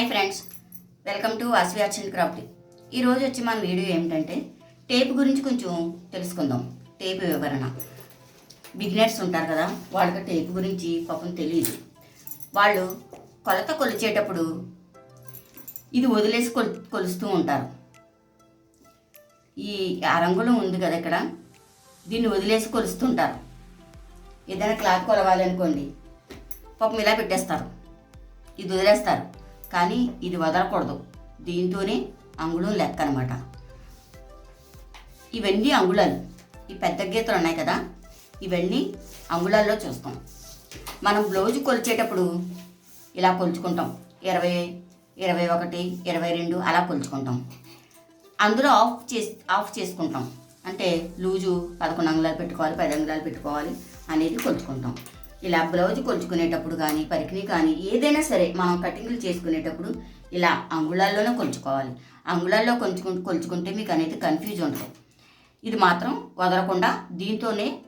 Hi friends welcome to Asvi Archan craft ఈరోజు వచ్చి మన వీడియో ఏమిటంటే టేప్ గురించి కొంచెం తెలుసుకుందాం. టేప్ వివరణ. బిగినర్స్ ఉంటారు కదా వాళ్ళకి టేప్ గురించి పాపం తెలియదు వాళ్ళు కొలత కొలిచేటప్పుడు ఇది వదిలేసి కొల్ కొలుస్తూ ఉంటారు. ఈ ఆ ఉంది కదా ఇక్కడ దీన్ని వదిలేసి కొలుస్తుంటారు. ఏదైనా క్లాత్ కొలవాలనుకోండి పాపం ఇలా పెట్టేస్తారు. ఇది వదిలేస్తారు. కానీ ఇది వదలకూడదు. దీంతోనే అంగుళం లెక్క అనమాట ఇవన్నీ అంగుళాలు. ఈ పెద్ద గీతలు ఉన్నాయి కదా ఇవన్నీ అంగుళాల్లో చూస్తాం. మనం బ్లౌజ్ కొలిచేటప్పుడు ఇలా కొలుచుకుంటాం. ఇరవై ఇరవై ఒకటి ఇరవై రెండు అలా కొలుచుకుంటాం. అందులో ఆఫ్ చేసి ఆఫ్ చేసుకుంటాం. అంటే లూజు పదకొండు అంగుళాలు పెట్టుకోవాలి పది అంగుళాలు పెట్టుకోవాలి అనేది కొలుచుకుంటాం. ఇలా బ్లౌజ్ కొలుచుకునేటప్పుడు కానీ పరికిణి కానీ ఏదైనా సరే మనం కటింగ్లు చేసుకునేటప్పుడు ఇలా అంగుళాల్లోనే కొలుచుకోవాలి అంగుళాల్లో కొంచుకు కొలుచుకుంటే మీకు అనేది కన్ఫ్యూజ్ ఉండదు. ఇది మాత్రం వదలకుండా దీంతోనే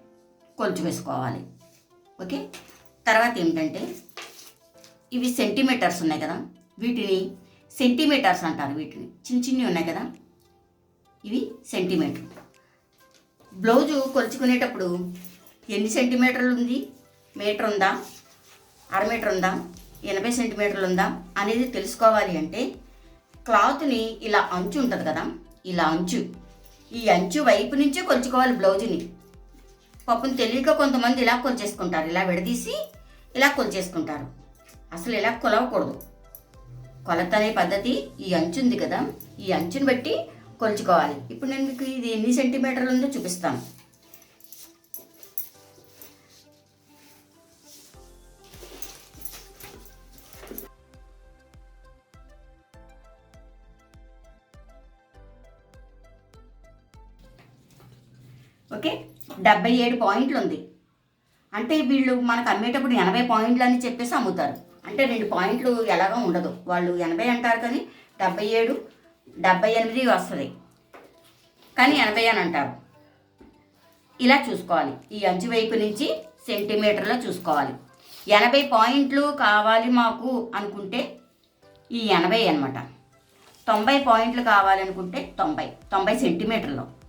కొలుచు వేసుకోవాలి. ఓకే? తర్వాత ఏమిటంటే ఇవి సెంటీమీటర్స్ ఉన్నాయి కదా? వీటిని సెంటీమీటర్స్ అంటారు వీటిని. చిన్న చిన్నవి ఉన్నాయి కదా? ఇవి సెంటీమీటర్ బ్లౌజు కొలుచుకునేటప్పుడు ఎన్ని సెంటీమీటర్లు ఉంది? మీటర్ ఉందా? అర మీటర్ ఉందా? ఎనభై సెంటీమీటర్లు ఉందా? అనేది తెలుసుకోవాలి అంటే క్లాత్ని ఇలా అంచు ఉంటుంది కదా? ఇలా అంచు. ఈ అంచు వైపు నుంచే కొలుచుకోవాలి బ్లౌజుని. పాపం తెలియక కొంతమంది ఇలా కొలిచేసుకుంటారు. ఇలా విడదీసి ఇలా కొలిచేసుకుంటారు. అసలు ఇలా కొలవకూడదు. కొలత అనే పద్ధతి. ఈ అంచు ఉంది కదా? ఈ అంచుని బట్టి కొలుచుకోవాలి. ఇప్పుడు నేను మీకు ఇది ఎన్ని సెంటీమీటర్లు ఉందో చూపిస్తాను. ఓకే డెబ్బై ఏడు పాయింట్లు ఉంది. అంటే వీళ్ళు మనకు అమ్మేటప్పుడు ఎనభై పాయింట్లు అని చెప్పేసి అమ్ముతారు. అంటే రెండు పాయింట్లు ఎలాగో ఉండదు. వాళ్ళు ఎనభై అంటారు కానీ డెబ్బై ఏడు డెబ్బై ఎనిమిది వస్తుంది. కానీ ఎనభై అని అంటారు. ఇలా చూసుకోవాలి. ఈ అంచు వైపు నుంచి సెంటీమీటర్లో చూసుకోవాలి. ఎనభై పాయింట్లు కావాలి మాకు అనుకుంటే ఈ ఎనభై అనమాట తొంభై పాయింట్లు కావాలనుకుంటే తొంభై తొంభై సెంటీమీటర్లు.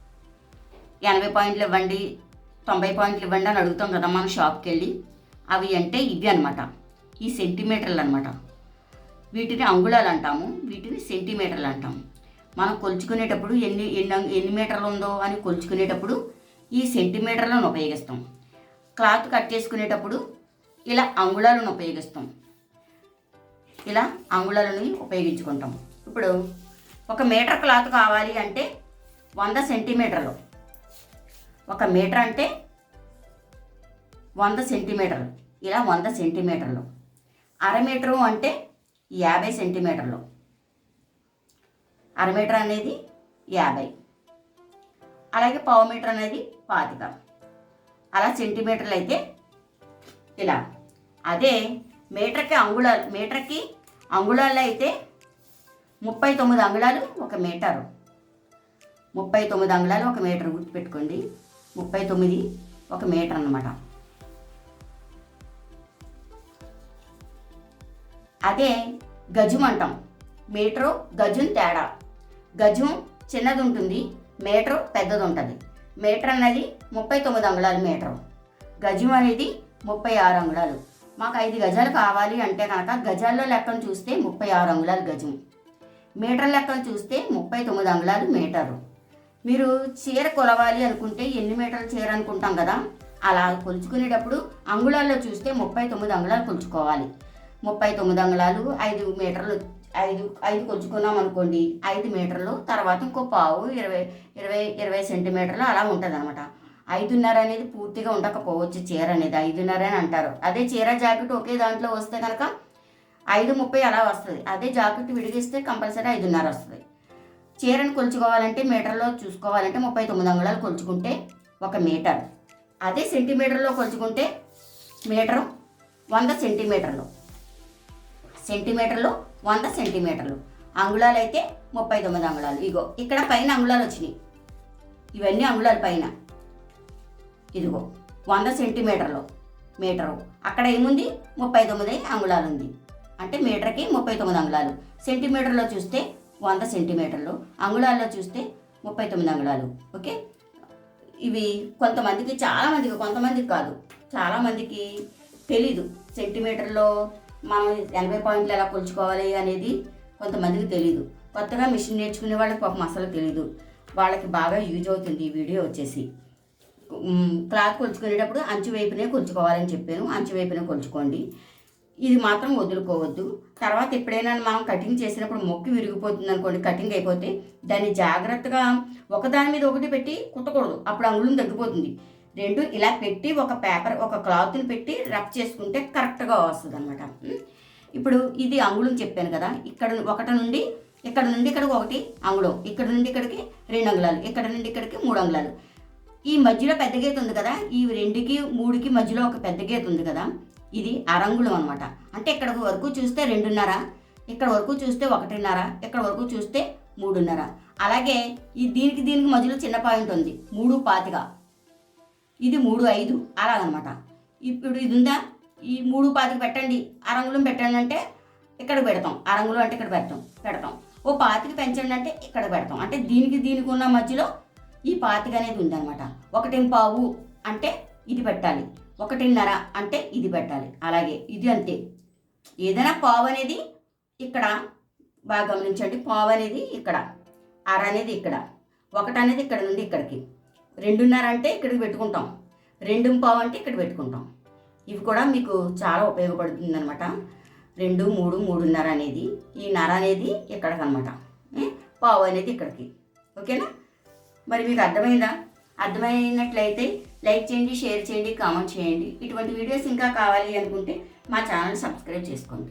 ఎనభై పాయింట్లు ఇవ్వండి తొంభై పాయింట్లు ఇవ్వండి అని అడుగుతాం కదా మనం షాప్కి వెళ్ళి అవి అంటే ఇవి అనమాట ఈ సెంటీమీటర్లు అనమాట వీటిని అంగుళాలు అంటాము వీటిని సెంటీమీటర్లు అంటాము. మనం కొలుచుకునేటప్పుడు ఎన్ని ఎన్ని ఎన్ని మీటర్లు ఉందో అని కొలుచుకునేటప్పుడు ఈ సెంటీమీటర్లను ఉపయోగిస్తాం. క్లాత్ కట్ చేసుకునేటప్పుడు ఇలా అంగుళాలను ఉపయోగిస్తాం. ఇలా అంగుళాలని ఉపయోగించుకుంటాం. ఇప్పుడు ఒక మీటర్ క్లాత్ కావాలి అంటే వంద సెంటీమీటర్లు. ఒక మీటర్ అంటే వంద సెంటీమీటర్లు. ఇలా వంద సెంటీమీటర్లు. అర మీటరు అంటే యాభై సెంటీమీటర్లు. అర మీటర్ అనేది యాభై. అలాగే పావు మీటర్ అనేది పాతిక. అలా సెంటీమీటర్లు అయితే ఇలా. అదే మీటర్కి అంగుళాలు మీటర్కి అంగుళాలు అయితే ముప్పై తొమ్మిది అంగుళాలు ఒక మీటరు. ముప్పై తొమ్మిది అంగుళాలు ఒక మీటర్ గుర్తుపెట్టుకోండి. ముప్పై తొమ్మిది ఒక మీటర్ అన్నమాట. అదే గజం అంటాం. మీటరు గజం తేడా. గజం చిన్నది ఉంటుంది మీటరు పెద్దది ఉంటుంది మీటర్ అనేది ముప్పై తొమ్మిది అంగుళాలు మీటరు. గజం అనేది ముప్పై ఆరు అంగుళాలు. మాకు ఐదు గజాలు కావాలి అంటే కనుక గజాల్లో లెక్కను చూస్తే ముప్పై ఆరు అంగుళాలు గజం. మీటర్ లెక్కను చూస్తే ముప్పై తొమ్మిది అంగుళాలు మీటరు. మీరు చీర కొలవాలి అనుకుంటే ఎన్ని మీటర్ల చీర అనుకుంటాం కదా? అలా కొలుచుకునేటప్పుడు అంగుళాల్లో చూస్తే ముప్పై తొమ్మిది అంగుళాలు కొలుచుకోవాలి. ముప్పై తొమ్మిది అంగుళాలు ఐదు మీటర్లు ఐదు ఐదు కొలుచుకున్నాం అనుకోండి ఐదు మీటర్లు తర్వాత ఇంకో పావు ఇరవై ఇరవై ఇరవై సెంటీమీటర్లు అలా ఉంటుంది అనమాట ఐదున్నర అనేది పూర్తిగా ఉండకపోవచ్చు చీర అనేది ఐదున్నర అని అంటారు. అదే చీర జాకెట్ ఒకే దాంట్లో వస్తే కనుక ఐదు ముప్పై అలా వస్తుంది. అదే జాకెట్ విడిగిస్తే కంపల్సరీ ఐదున్నర వస్తుంది. చీరను కొలుచుకోవాలంటే మీటర్లో చూసుకోవాలంటే ముప్పై తొమ్మిది అంగుళాలు కొలుచుకుంటే ఒక మీటర్. అదే సెంటీమీటర్లో కొలుచుకుంటే మీటరు వంద సెంటీమీటర్లు. సెంటీమీటర్లు వంద సెంటీమీటర్లు. అంగుళాలు అయితే ముప్పై తొమ్మిది అంగుళాలు. ఇగో ఇక్కడ పైన అంగుళాలు వచ్చినాయి. ఇవన్నీ అంగుళాలు పైన. ఇదిగో వంద సెంటీమీటర్లు మీటరు. అక్కడ ఏముంది? ముప్పై తొమ్మిది అంగుళాలు ఉంది. అంటే మీటర్కి ముప్పై తొమ్మిది అంగుళాలు. సెంటీమీటర్లో చూస్తే వంద సెంటీమీటర్లు. అంగుళాల్లో చూస్తే ముప్పై తొమ్మిది అంగుళాలు. ఓకే? ఇవి కొంతమందికి చాలామందికి కొంతమందికి కాదు. చాలామందికి తెలీదు. సెంటీమీటర్లో మనం ఎనభై పాయింట్లు ఎలా కొలుచుకోవాలి అనేది కొంతమందికి తెలీదు. కొత్తగా మిషన్ నేర్చుకునే వాళ్ళకి పాపం అసలు తెలీదు. వాళ్ళకి బాగా యూజ్ అవుతుంది ఈ వీడియో వచ్చేసి. క్లాత్ కొలుచుకునేటప్పుడు అంచు వైపునే కొలుచుకోవాలని చెప్పాను. అంచు వైపునే కొలుచుకోండి. ఇది మాత్రం వదులుకోవద్దు. తర్వాత ఎప్పుడైనా మనం కటింగ్ చేసినప్పుడు మొక్కి విరిగిపోతుంది అనుకోండి కటింగ్ అయిపోతే దాన్ని జాగ్రత్తగా ఒకదాని మీద ఒకటి పెట్టి కుట్టకూడదు. అప్పుడు అంగుళం తగ్గిపోతుంది. రెండు ఇలా పెట్టి ఒక పేపర్ ఒక క్లాత్ని పెట్టి రఫ్ చేసుకుంటే కరెక్ట్గా వస్తుంది అనమాట ఇప్పుడు ఇది అంగుళం చెప్పాను కదా ఇక్కడ ఒకటి నుండి ఇక్కడ నుండి ఇక్కడికి ఒకటి అంగుళం ఇక్కడ నుండి ఇక్కడికి రెండు అంగుళాలు ఇక్కడ నుండి ఇక్కడికి మూడు అంగుళాలు. ఈ మధ్యలో పెద్ద గీత ఉంది కదా ఈ రెండుకి మూడుకి మధ్యలో ఒక పెద్ద గీత ఉంది కదా ఇది అరంగుళం అనమాట అంటే ఇక్కడ వరకు చూస్తే రెండున్నర ఇక్కడ వరకు చూస్తే ఒకటిన్నర ఇక్కడ వరకు చూస్తే మూడున్నర. అలాగే ఈ దీనికి దీనికి మధ్యలో చిన్న పాయింట్ ఉంది మూడు పాతిక. ఇది మూడు ఐదు అలాగనమాట. ఇప్పుడు ఇది ఉందా? ఈ మూడు పాతిక పెట్టండి అరంగుళం పెట్టండి అంటే ఇక్కడ పెడతాం అరంగుళం అంటే ఇక్కడ పెడతాం పెడతాం. ఓ పాతిక పెంచండి అంటే ఇక్కడ పెడతాం. అంటే దీనికి దీనికి ఉన్న మధ్యలో ఈ పాతిక అనేది ఉందన్నమాట. ఒకటి పావు అంటే ఇది పెట్టాలి. ఒకటిన్నర అంటే ఇది పెట్టాలి. అలాగే ఇది అంతే. ఏదైనా పావు అనేది ఇక్కడ బాగా గమనించండి. పావు అనేది ఇక్కడ. అర అనేది ఇక్కడ. ఒకటి అనేది ఇక్కడ నుండి ఇక్కడికి. రెండున్నర అంటే ఇక్కడికి పెట్టుకుంటాం. రెండు పావు అంటే ఇక్కడ పెట్టుకుంటాం. ఇవి కూడా మీకు చాలా ఉపయోగపడుతుంది అనమాట రెండు మూడు మూడున్నర అనేది. ఈ నర అనేది ఇక్కడికి అనమాట పావు అనేది ఇక్కడికి. ఓకేనా? మరి మీకు అర్థమైందా? అర్థమైనట్లయితే లైక్ చేయండి షేర్ చేయండి కామెంట్ చేయండి. ఇటువంటి వీడియోస్ ఇంకా కావాలి అనుకుంటే మా ఛానల్ సబ్స్క్రైబ్ చేసుకోండి.